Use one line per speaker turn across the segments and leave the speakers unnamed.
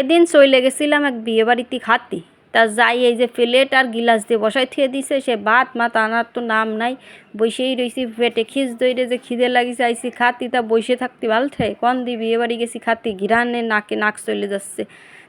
এদিন চলে গেছিলাম এক বিয়ে বাড়িতে খাতি। তা যাই, এই যে প্লেট আর গিলাস দিয়ে বসাই থিয়ে দিছে, সে ভাত মাত আনার তো নাম নাই। বসেই রয়েছি পেটে খিস দইরে যে খিদে লাগিছে আইসি খাতি, তা বসে থাকতে ভালো থে কন দি বিয়ে বাড়ি গেছি খাতি, ঘিরানে নাকে নাক চলে যাচ্ছে।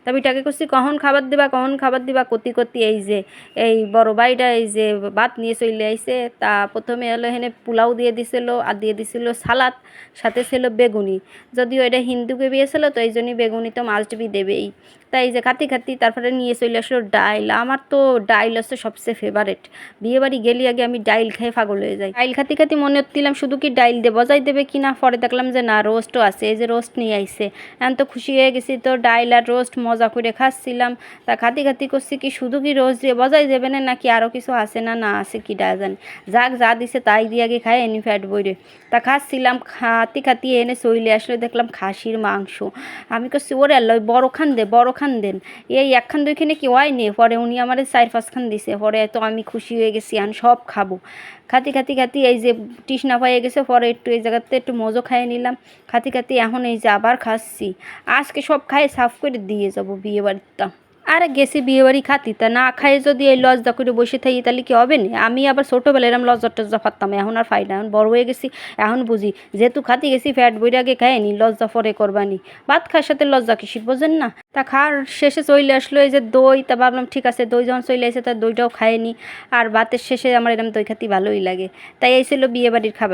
তা বিটাকে করছি কখন খাবার দিবা, কখন খাবার দিবা? কতি কতি এই যে, এই বড় ভাইটা এই যে ভাত নিয়ে চলে আইছে, তা প্রথমে হলো এখানে পোলাও দিয়ে দিছিল আর দিয়ে দিছিল সালাদ, সাথে ছিল বেগুনি। যদিও এটা হিন্দুকে বিয়েছিল তো এই জন্যই বেগুনি তো মাস্ট বি দেবেই। তাই এই যে খাতি খাতি তারপরে নিয়ে চলে আসলো ডাইল। আমার তো ডাইল হচ্ছে সবচেয়ে ফেভারেট বিয়ে বাড়ি গেলে আগে আমি ডাইল খেয়ে পাগল হয়ে যাই। ডাইল খাতি খাতি মনে হচ্ছিলাম শুধু কি ডাইল দিয়ে বজাই দেবে কি না? পরে দেখলাম যে না রোস্টও আছে। এই যে রোস্ট নিয়ে আইছে। এখন তো খুশি হয়ে গেছি, তো ডাইল আর রোস্ট মজা করে খাচ্ছিলাম। তা খাতি খাতি করছি কি, শুধু কি রোজ দিয়ে বজাই দেবে না, নাকি আরও কিছু আছে না না আছে কি ডা জানি। যাক, যা দিছে তাই দিয়ে আগে খায় এনি ফ্যাট বইরে। তা খাচ্ছিলাম, খাতি খাতি এনে চইলে আসলে দেখলাম খাসির মাংস। আমি করছি ওরে আল্লাহ, ওই বড় খান দে, বড় খান দেন। এই একখান দুইখানে কি হয় নে পরে উনি আমার চার পাঁচখান দিছে। পরে তো আমি খুশি হয়ে গেছি, আমি সব খাব। খাতি খাতি খাতি এই যে তৃষ্ণা পাইয়ে গেছে, পরে একটু এই জায়গাতে একটু মজো খাইয়ে নিলাম। খাতি খাতি এখন এই যে আবার খাচ্ছি। আজকে সব খাই সাফ করে দিয়ে যাব বিয়ে বাড়িটা আরে গেছি বিয়ে বাড়ি খাতি, তা না খাই যদি এই লজ্জা করে বসে থাকি, তাহলে কি হবে না? আমি আবার ছোটোবেলায় এরম লজ্জা টজ্জা পারতাম, এখন আর পাই না, এখন বড় হয়ে গেছি, এখন বুঝি, যেহেতু খাতি গেছি, ফ্যাট বইরে আগে খাইনি লজ্জা পরে করবানি। ভাত খাওয়ার সাথে লজ্জা কিসি বোঝেন না? তা খাওয়ার শেষে চলে আসলো এই যে দই, তা ভাবলাম ঠিক আছে, দই যখন চলে আসে, তা দইটাও খায়নি আর ভাতের শেষে আমার এরম দই খাতি ভালোই লাগে। তাই এই ছিল বিয়ে বাড়ির খাবার।